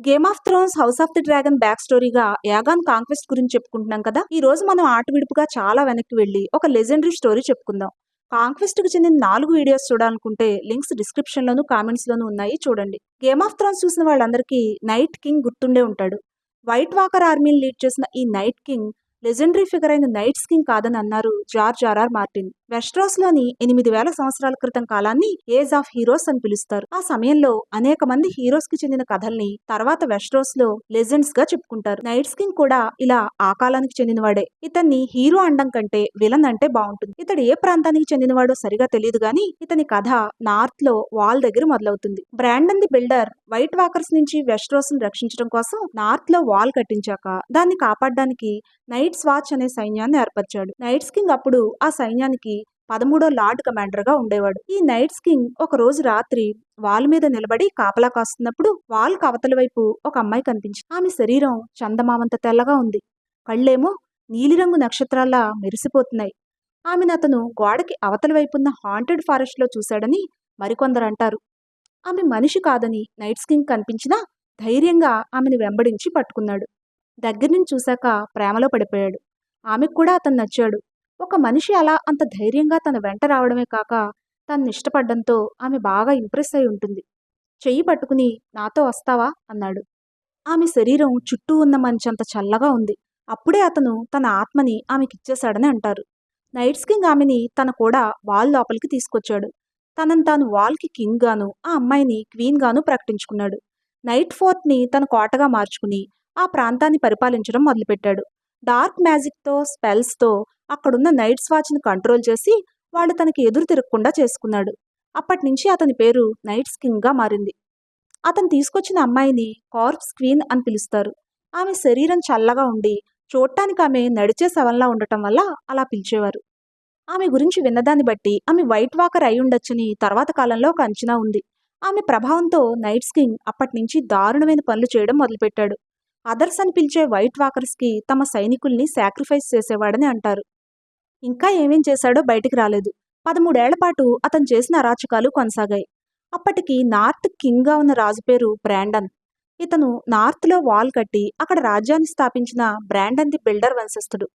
Game of Thrones House of the Dragon back స్టోరీగా Aegon conquest గురించి చెప్పుకుంటున్నాం కదా? ఈ రోజు మనం ఆట విడుపుగా చాలా వెనక్కి వెళ్ళి ఒక లెజెండరీ స్టోరీ చెప్పుకుందాం. కాంక్వెస్ట్కు చెందిన నాలుగు వీడియోస్ చూడాలనుకుంటే లింక్స్ డిస్క్రిప్షన్ లోను కామెంట్స్ లోను ఉన్నాయి. చూడండి. గేమ్ ఆఫ్ థ్రోన్స్ చూసిన వాళ్ళందరికీ నైట్ కింగ్ గుర్తుండే ఉంటాడు. వైట్ వాకర్ ఆర్మీని లీడ్ చేసిన ఈ నైట్ కింగ్ లెజెండరీ ఫిగర్ అయిన నైట్స్ కింగ్ కాదని అన్నారు జార్జ్ ఆర్ఆర్ మార్టిన్. వెస్ట్రోస్లోని ఎనిమిది వేల సంవత్సరాల క్రితం కాలాన్ని ఏజ్ ఆఫ్ హీరోస్ అని పిలుస్తారు. ఆ సమయంలో అనేక మంది హీరోస్కి చెందిన కథల్ని తర్వాత వెస్ట్రోస్లో లెజెండ్స్గా చెప్పుకుంటారు. నైట్స్ కింగ్ కూడా ఇలా ఆ కాలానికి చెందినవాడే. ఇతన్ని హీరో అండం కంటే విలన్ అంటే బాగుంటుంది. ఇతడు ఏ ప్రాంతానికి చెందినవాడో సరిగా తెలియదు గాని ఇతని కథ నార్త్లో వాల్ దగ్గర మొదలవుతుంది. Brandon the builder white walkers నుంచి వెస్ట్రోస్ను రక్షించడం కోసం నార్త్లో వాల్ కట్టించాక దాన్ని కాపాడడానికి నైట్స్ వాచ్ అనే సైన్యాన్ని ఏర్పరిచాడు. నైట్స్ కింగ్ అప్పుడు ఆ సైన్యానికి పదమూడో లార్డ్ కమాండర్గా ఉండేవాడు. ఈ నైట్స్ కింగ్ ఒక రోజు రాత్రి వాల్ మీద నిలబడి కాపలా కాస్తున్నప్పుడు వాల్ కవతల వైపు ఒక అమ్మాయి కనిపించింది. ఆమె శరీరం చందమామంత తెల్లగా ఉంది. కళ్ళేమో నీలిరంగు నక్షత్రాల్లా మెరిసిపోతున్నాయి. ఆమెను అతను గోడకి అవతల వైపున్న హాంటెడ్ ఫారెస్ట్లో చూశాడని మరికొందరు అంటారు. ఆమె మనిషి కాదని నైట్ స్కింగ్ కనిపించినా ధైర్యంగా ఆమెను వెంబడించి పట్టుకున్నాడు. దగ్గర నుంచి చూశాక ప్రేమలో పడిపోయాడు. ఆమెకు కూడా అతను నచ్చాడు. ఒక మనిషి అలా అంత ధైర్యంగా తన వెంట రావడమే కాక తను ఇష్టపడ్డంతో ఆమె బాగా ఇంప్రెస్ అయి ఉంటుంది. చెయ్యి పట్టుకుని నాతో వస్తావా? అన్నాడు. ఆమె శరీరం చుట్టూ ఉన్న మంచంత చల్లగా ఉంది. అప్పుడే అతను తన ఆత్మని ఆమెకిచ్చేశాడని అంటారు. నైట్ స్కింగ్ ఆమెని తన కూడా వాల్ లోపలికి తీసుకొచ్చాడు. తనను తాను వాల్కి కింగ్ గాను ఆ అమ్మాయిని క్వీన్ గాను ప్రకటించుకున్నాడు. నైట్ ఫోర్త్ని తన కోటగా మార్చుకుని ఆ ప్రాంతాన్ని పరిపాలించడం మొదలుపెట్టాడు. డార్క్ మ్యాజిక్తో స్పెల్స్తో అక్కడున్న నైట్స్ వాచ్ని కంట్రోల్ చేసి వాళ్ళు తనకి ఎదురు తిరగకుండా చేసుకున్నాడు. అప్పటి నుంచి అతని పేరు నైట్స్ కింగ్గా మారింది. అతను తీసుకొచ్చిన అమ్మాయిని కార్ప్స్ క్వీన్ అని పిలుస్తారు. ఆమె శరీరం చల్లగా ఉండి చూడటానికి ఆమె నడిచే శవంలా ఉండటం వల్ల అలా పిలిచేవారు. ఆమె గురించి విన్నదాన్ని బట్టి ఆమె వైట్ వాకర్ అయి ఉండొచ్చని తర్వాత కాలంలో ఒక అంచనా ఉంది. ఆమె ప్రభావంతో నైట్స్ కింగ్ అప్పటి నుంచి దారుణమైన పనులు చేయడం మొదలుపెట్టాడు. అదర్స్ అని పిలిచే వైట్ వాకర్స్కి తమ సైనికుల్ని సాక్రిఫైస్ చేసేవాడని అంటారు. ఇంకా ఏమేం చేశాడో బయటికి రాలేదు. పదమూడేళ్ళ పాటు అతను చేసిన అరాచకాలు కొనసాగాయి. అప్పటికి నార్త్ కింగ్గా ఉన్న రాజు పేరు బ్రాండన్. ఇతను నార్త్లో వాల్ కట్టి అక్కడ రాజ్యాన్ని స్థాపించిన బ్రాండన్ ది బిల్డర్ వంశస్థుడు.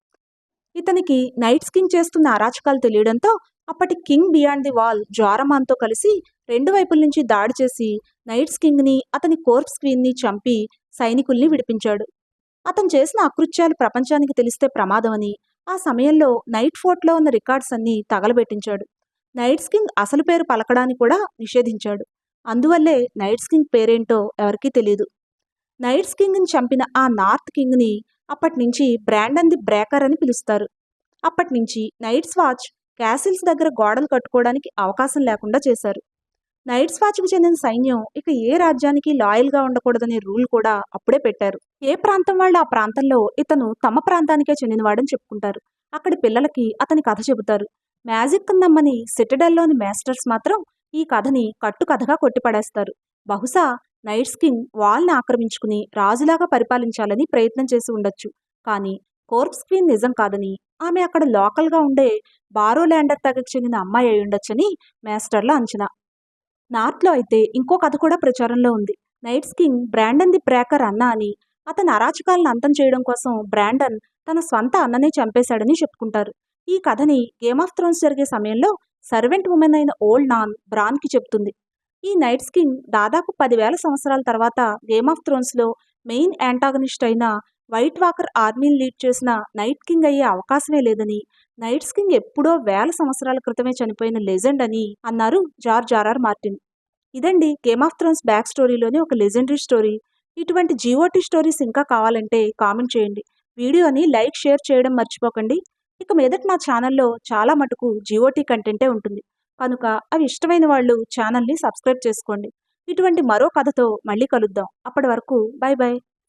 ఇతనికి నైట్ స్కిన్ చేస్తున్న అరాచకాలు తెలియడంతో అప్పటి కింగ్ బియాండ్ ది వాల్ జ్వారమాన్తో కలిసి రెండు వైపుల నుంచి దాడి చేసి నైట్స్ కింగ్ని అతని కోర్ప్స్ క్వీన్ని చంపి సైనికుల్ని విడిపించాడు. అతను చేసిన అకృత్యాలు ప్రపంచానికి తెలిస్తే ప్రమాదమని ఆ సమయంలో నైట్ ఫోర్ట్లో ఉన్న రికార్డ్స్ అన్నీ తగలబెట్టించాడు. నైట్స్ కింగ్ అసలు పేరు పలకడాన్ని కూడా నిషేధించాడు. అందువల్లే నైట్స్ కింగ్ పేరేంటో ఎవరికీ తెలియదు నైట్స్ కింగ్ని చంపిన ఆ నార్త్ కింగ్ని అప్పటి నుంచి బ్రాండన్ ది బ్రేకర్ అని పిలుస్తారు. అప్పటి నుంచి నైట్స్ వాచ్ క్యాసిల్స్ దగ్గర గోడలు కట్టుకోవడానికి అవకాశం లేకుండా చేశారు. నైట్స్ వాచ్కు చెందిన సైన్యం ఇక ఏ రాజ్యానికి లాయల్గా ఉండకూడదనే రూల్ కూడా అప్పుడే పెట్టారు. ఏ ప్రాంతం వాళ్ళు ఆ ప్రాంతంలో ఇతను తమ ప్రాంతానికే చెందినవాడని చెప్పుకుంటారు. అక్కడి పిల్లలకి అతని కథ చెబుతారు. మ్యాజిక్ నమ్మని సిటడల్లోని మాస్టర్స్ మాత్రం ఈ కథని కట్టుకథగా కొట్టిపడేస్తారు. బహుశా నైట్స్ కింగ్ వాల్ని ఆక్రమించుకుని రాజులాగా పరిపాలించాలని ప్రయత్నం చేసి ఉండొచ్చు. కానీ కోర్ప్స్ క్వీన్ నిజం కాదని ఆమె అక్కడ లోకల్గా ఉండే బారో ల్యాండర్ తెగకు చెందిన అమ్మాయి అయి ఉండొచ్చని మేస్టర్ల అంచనా. నార్త్లో అయితే ఇంకో కథ కూడా ప్రచారంలో ఉంది. Night's king Brandon the breaker అన్న అని అతని అరాచకాలను అంతం చేయడం కోసం బ్రాండన్ తన స్వంత అన్ననే చంపేశాడని చెప్పుకుంటారు. ఈ కథని గేమ్ ఆఫ్ థ్రోన్స్ జరిగే సమయంలో సర్వెంట్ ఉమెన్ అయిన ఓల్డ్ నాన్ బ్రాన్కి చెప్తుంది ఈ నైట్ స్కింగ్ దాదాపు పదివేల సంవత్సరాల తర్వాత గేమ్ ఆఫ్ థ్రోన్స్లో మెయిన్ యాంటాగనిస్ట్ అయిన వైట్ వాకర్ ఆర్మీని లీడ్ చేసిన నైట్ కింగ్ అయ్యే అవకాశమే లేదని నైట్ కింగ్ ఎప్పుడో వేల సంవత్సరాల క్రితమే చనిపోయిన లెజెండ్ అని అన్నారు జార్జ్ ఆర్ఆర్ మార్టిన్. ఇదండి గేమ్ ఆఫ్ థ్రోన్స్ బ్యాక్ స్టోరీలోని ఒక లెజెండరీ స్టోరీ. ఇటువంటి జీఓటీ స్టోరీస్ ఇంకా కావాలంటే కామెంట్ చేయండి. వీడియోని లైక్ షేర్ చేయడం మర్చిపోకండి. ఇక మీదట నా ఛానల్లో చాలా మటుకు జీఓటీ కంటెంటే ఉంటుంది. కనుక అవి ఇష్టమైన వాళ్ళు ఛానల్ని సబ్స్క్రైబ్ చేసుకోండి. ఇటువంటి మరో కథతో మళ్ళీ కలుద్దాం. అప్పటి వరకు బాయ్ బాయ్